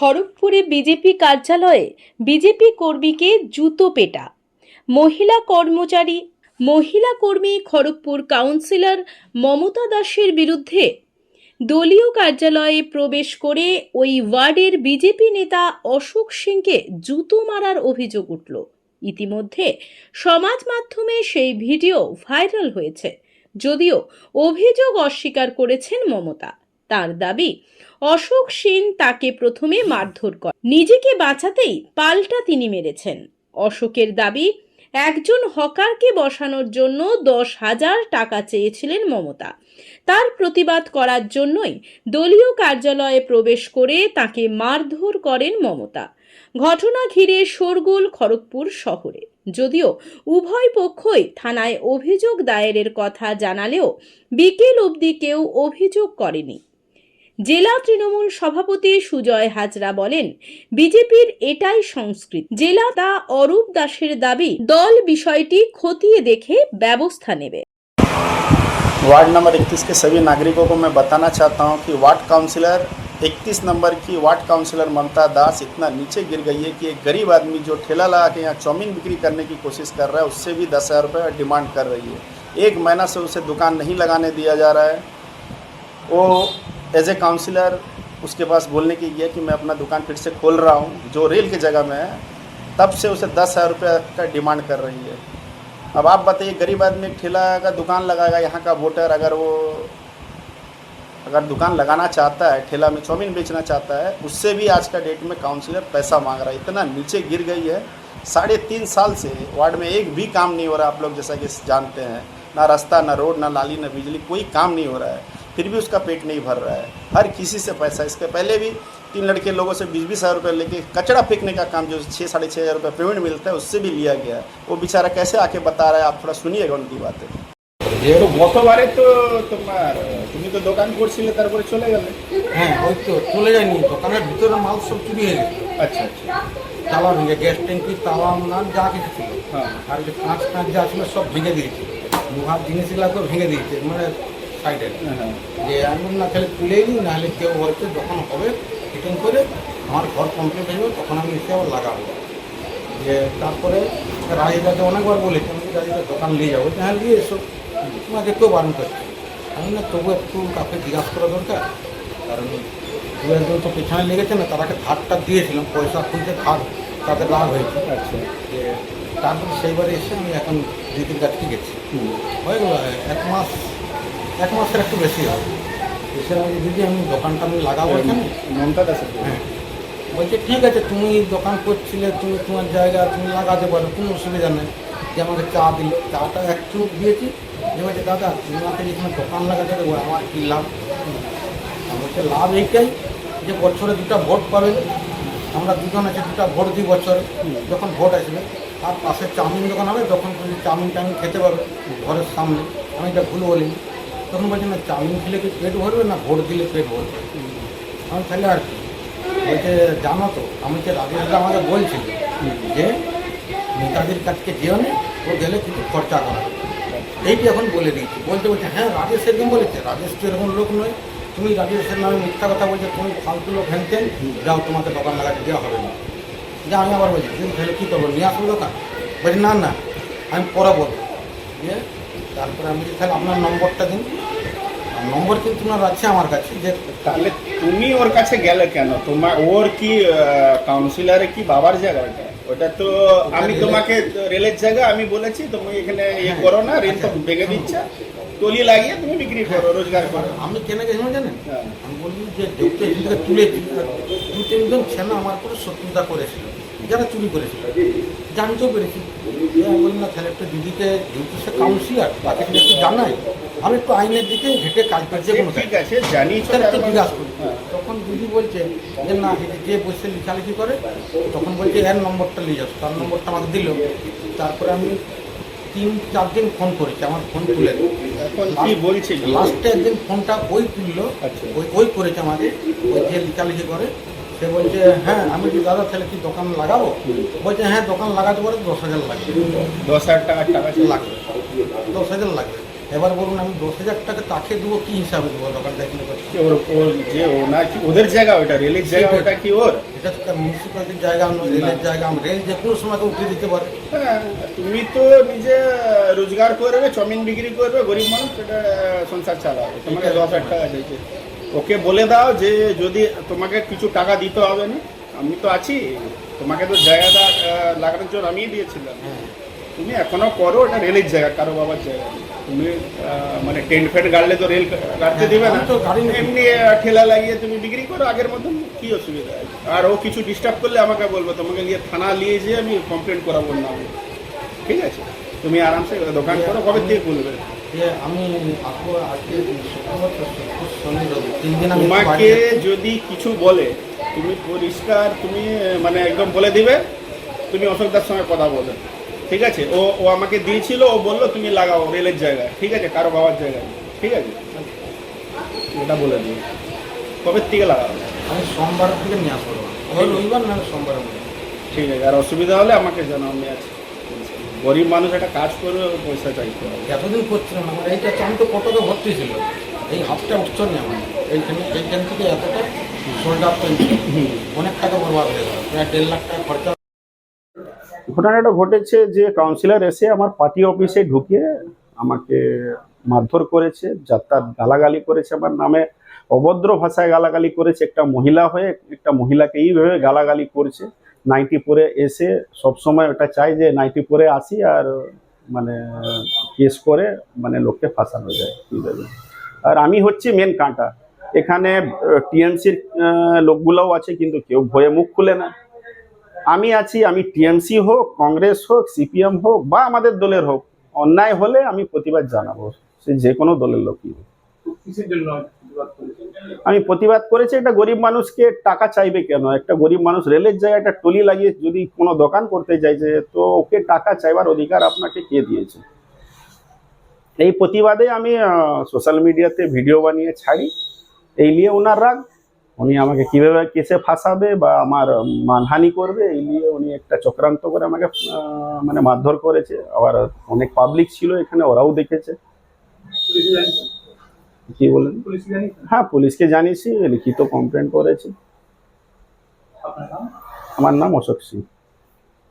খড়গপুরে BJP কার্যালয়ে BJP কর্মীকে জুতো পেটা। মহিলা কর্মচারী, মহিলা কর্মী খড়গপুর কাউন্সিলর মমতা দাসের বিরুদ্ধে দলীয় কার্যালয়ে প্রবেশ করে ওই ওয়ার্ডের বিজেপি নেতা অশোক সিংকে জুতো মারার অভিযোগ উঠল। ইতিমধ্যে সমাজ মাধ্যমে সেই ভিডিও ভাইরাল হয়েছে। যদিও অভিযোগ অস্বীকার করেছেন মমতা। তার দাবি, অশোক সিং তাকে প্রথমে মারধর করে নিজেকে বাঁচাতেই পাল্টা তিনি মেরেছেন। অশোকের দাবি, একজন হকারকে বসানোর জন্য দশ হাজার টাকা চেয়েছিলেন মমতা। তার প্রতিবাদ করার জন্যই দলীয় কার্যালয়ে প্রবেশ করে তাকে মারধর করেন মমতা। ঘটনা ঘিরে শোরগোল খড়গপুর শহরে। যদিও উভয় পক্ষই থানায় অভিযোগ দায়েরের কথা জানালেও বিকেল অবধি কেউ অভিযোগ করেনি। জেলা তৃণমূল সভাপতি সুজয় হাজরা বলেন বিজেপির এটাই সংস্কৃতি জেলা তা অরূপ দাসের দাবি দল বিষয়টি খতিয়ে দেখে ব্যবস্থা নেবে वार्ड नंबर 31 के सभी नागरिकों को मैं बताना चाहता हूं कि वार्ड काउंसलर 31 नंबर की वार्ड काउंसलर ममता दास इतना नीचे गिर गई है कि एक गरीब आदमी जो ठेला लगा के यहाँ चाउमीन बिक्री करने की कोशिश कर रहा है उससे भी दस हज़ार रुपये डिमांड कर रही है एक महीना से उसे दुकान नहीं लगाने दिया जा रहा है वो एज ए काउंसिलर उसके पास बोलने की यह कि मैं अपना दुकान फिर से खोल रहा हूँ, जो रेल की जगह में है, तब से उसे दस हज़ार रुपये का डिमांड कर रही है। अब आप बताइए, गरीब आदमी ठेला का दुकान लगाएगा, यहाँ का वोटर अगर वो, अगर दुकान लगाना चाहता है, ठेला में चाउमीन बेचना चाहता है, उससे भी आज का डेट में काउंसिलर पैसा मांग रहा है। इतना नीचे गिर गई है। साढ़े तीन साल से वार्ड में एक भी काम नहीं हो रहा, आप लोग जैसा कि जानते हैं। ना रास्ता, ना रोड, ना नाली ना बिजली, कोई काम नहीं हो रहा है। फिर भी उसका पेट नहीं भर रहा है हर किसी से पैसा इसके पहले भी तीन लड़के लोगों से बीस बीस हज़ार रुपये लेके कचरा फेंकने का काम जो छः साढ़े छः हज़ार रुपये पेमेंट मिलता है उससे भी लिया गया है वो बेचारा कैसे आके बता रहा है आप थोड़ा सुनिएगा उनकी बातें তো গতবারে তো তোমার তুমি তো দোকান করছিলে তারপরে চলে গেলে হ্যাঁ ওই তো চলে যায়নি দোকানের ভিতরে মাল সব চুরি হয়ে গেছে আচ্ছা আচ্ছা তালা ভেঙে গ্যাস ট্যাঙ্কি তালা নান যা কিছু ছিল হ্যাঁ আর যে কাঁচ কাঁচ যা ছিল সব ভেঙে দিয়েছে লোহার জিনিসগুলোকে ভেঙে দিয়েছে মানে সাইডে হ্যাঁ যে আমি না খেলে তুলে নিই নাহলে কেউ হয়তো যখন হবে ফিটিং করে আমার ঘর কমপ্লিট হয়ে যাবে তখন আমি এসে আবার লাগাবো। যে তারপরে রাজীদাকে অনেকবার বলেছি আমি রাজীদার দোকান নিয়ে যাব হ্যাঁ নিয়ে এসো। তোমাকে কেউ বারণ করছে। আমি না তবু একটু কাউকে জিজ্ঞাসা করা দরকার। কারণ দু একজন তো পেছনে লেগেছে না তারাকে ধারটা দিয়েছিলাম পয়সা খুঁজতে ধার তাদের লাভ হয়েছে। আচ্ছা। যে তারপরে সেইবারে এসে আমি এখন দিদির কাছকে গেছি। হয়ে গেল এক মাস এক মাসের একটু বেশি হবে। আমি দিদি আমি দোকানটা আমি লাগাবো এখানে? মমতা দাসের হ্যাঁ। বলছে ঠিক আছে তুমি দোকান করছিলে তুমি তোমার জায়গা তুমি লাগাতে পারো কোনো অসুবিধা নেই। যে আমাকে চা দিলে। চাটা এক চুপ দিয়েছি। যে বলছে দাদা তুমি আমাকে যেখানে দোকান লাগাতে দেবো আমার কী লাভ? আমি বলছে লাভ এইটাই যে বছরে দুটো ভোট পাবে। আমরা দুজন আছে দুটো ভোট দিই বছরে। যখন ভোট আসবে আর পাশে চাউমিন দোকান হবে তখন তুমি চাউমিন টাউমিন খেতে পারবে ঘরের সামনে। আমি এটা ভুল বলিনি। তখন বলছি না চাউমিন খেলে কি পেট ভরবে না ভোট দিলে পেট ভরবে? আমি তাহলে আর কি? বলছে জানো তো আমি যে রাজেশদা আমাকে বলছিল যে নেতাজির কাছকে যেও না ও গেলে কিছু খরচা করা। এইটি এখন বলে দিয়েছি। বলতে বলছে হ্যাঁ রাজেশ এরকম বলেছে রাজেশ তো এরকম লোক নয়। তুমি রাজেশের নামে মিথ্যা কথা বলছে তুমি ফালতু লোক হ্যানতেন যাও তোমাকে দোকান লাগাতে দেওয়া হবে না। যে আমি আবার বলছি তুমি তাহলে কী করব নিয়ে আসব দোকান? বলছি না না আমি পরে বলব। দিয়ে তারপরে আমি বলছি, তাহলে আপনার নম্বরটা দিন। নম্বর কিন্তু ওনার আছে আমার কাছে যে তাহলে তুমি ওর কাছে গেলে কেন? তোমার ওর কি কাউন্সিলরে কি বাবার জায়গা ওটা? ওটা তো আমি তোমাকে রেলের জায়গা আমি বলেছি তুমি এখানে ইয়ে করো না রেল তো ভেঙে দিচ্ছে। টলি লাগিয়ে তুমি বিক্রি করো রোজগার করো। আমি কেন গেছিলাম জানেন? হ্যাঁ। আমি বলি যে দেখতে এখান থেকে তুলেছি আর দু তিনজন ছেলে আমার করে শত্রুতা করেছিল। যারা চুরি করেছিল জানতেও পেরেছি। বললাম না তাহলে একটু দিদিকে যেহেতু সে কাউন্সিলার তাকে একটু জানাই আমি একটু আইনের দিকে হেঁটে কাজ করছি কোনো ঠিক আছে জানিস জিজ্ঞাসা করি তখন দিদি বলছে যে না যে বসে লেখালেখি করে তখন বলছে এর নম্বরটা নিয়ে যাস তার নম্বরটা আমাকে দিল। তারপরে আমি তিন চার দিন ফোন করেছি আমার ফোন তুলে লাস্টে একদিন ফোনটা ওই তুললো আচ্ছা। ওই ওই করেছে আমাকে ওই যে লিখালেখি করে সে বলছে হ্যাঁ আমি কি দাদা তাহলে কি দোকান লাগাবো? বলছে হ্যাঁ দোকান লাগাতে পারে দশ হাজার লাগবে। দশ হাজার টাকার টাকা। লাগবে। দশ হাজার লাগবে। এবার বলুন আমি দশ হাজার টাকা তাকে দেবো কি হিসাবে দেবো দোকান দেখলে কি ওর ওর যে ওনার কি ওদের জায়গা ওটা রেলের জায়গা ওটা কি ওর? এটা তো মিউনিসিপ্যালিটির জায়গা রেলের জায়গা আমরা রেল যে কোনো সময় উঠে দিতে পারে। হ্যাঁ তুমি তো নিজে রোজগার করবে চাউমিন বিক্রি করবে গরিব মানুষ সেটা সংসার চালাবে। তোমাকে দশ হাজার টাকা দিয়েছে। ওকে বলে দাও যে যদি তোমাকে কিছু টাকা দিতে হবে না আমি তো আছি। তোমাকে তো জায়গাটা লাগানোর জন্য আমিই দিয়েছিলাম। তুমি এখনও করো এটা রেলের জায়গা কারও বাবার জায়গা। তুমি মানে টেন্ট ফেন্ট গাড়লে তো রেল গাড়তে দিবে না। তো এমনি ঠেলা লাগিয়ে তুমি বিক্রি করো আগের মতন কি অসুবিধা? আছে আর ও কিছু ডিস্টার্ব করলে আমাকে বলব তোমাকে নিয়ে থানা নিয়ে যেয়ে আমি কমপ্লেন করাবো না। ঠিক আছে? তুমি আরামসে দোকান করো কবে থেকে খুলবে? যে আমি আজকে শুক্রবার শনি রবি তিন দিন তোমাকে যদি কিছু বলে তুমি পরিষ্কার তুমি মানে একদম বলে দিবে তুমি অশোকদার সঙ্গে কথা বলে ঠিক আছে? ও ও আমাকে দিয়েছিল ও বলল তুমি লাগাও রেলের জায়গায়। ঠিক আছে? কারও বাবার জায়গায়। ঠিক আছে? ওটা বলে দিই কবে থেকে লাগাবো আমি সোমবার থেকে নিয়ে আসব। রবিবার না সোমবার ঠিক আছে। আর অসুবিধা হলে আমাকে জানাও আমি আছি। গরিব মানুষ একটা কাজ করবে ওর পয়সা চাইতে হবে। এতদিন করছিলাম আমার এইটা আমি তো কতকে ভর্তি ছিল? এই হাফটা উঠছো না আমার। এইখানে এইখান থেকে এতটা সোল্ড আপ অনেক টাকা বরবাদ হয়ে গেল প্রায় দেড় লাখ টাকা খরচা। ঘটনাটা ঘটেছে যে কাউন্সিলর এসে আমার পার্টি অফিসে ঢুকিয়ে আমাকে মারধর করেছে যাত্রার গালাগালি করেছে আমার নামে অভদ্র ভাষায় গালাগালি করেছে। একটা মহিলা হয়ে একটা মহিলাকে এইভাবে গালাগালি করছে। নাইটি পরে এসে সবসময় ওটা চাই যে নাইটি পরে আসি আর মানে কেস করে মানে লোককে ফাঁসানো যায়। আর আমি হচ্ছি মেন কাঁটা। এখানে টিএমসির লোকগুলোও আছে, কিন্তু কেউ ভয়ে মুখ খুলে না। আমি আছি, আমি টিএমসি হোক, কংগ্রেস হোক, সিপিএম হোক, বা আমাদের দলের হোক, অন্যায় হলে আমি প্রতিবাদ জানাব। সে যে কোনো দলের লোকই হোক। আমি প্রতিবাদ করেছি, একটা গরিব মানুষকে টাকা চাইবে কেন? একটা গরিব মানুষ রেলের জায়গায় একটা টলি লাগিয়ে যদি কোনো দোকান করতে চাইছে তো ওকে টাকা চাইবার অধিকার আপনাকে কে দিয়েছে? এই প্রতিবাদে আমি সোশ্যাল মিডিয়াতে ভিডিও বানিয়ে ছাড়ি। এই নিয়ে ওনার রাগ। উনি আমাকে কীভাবে কেসে ফাঁসাবে বা আমার মানহানি করবে, এই নিয়ে উনি একটা চক্রান্ত করে আমাকে মানে মারধর করেছে। আবার অনেক পাবলিক ছিল এখানে, ওরাও দেখেছে। কি বলেন? হ্যাঁ পুলিশকে জানিয়েছি লিখিত কমপ্লেন করেছি। আমার নাম অশোক সিং।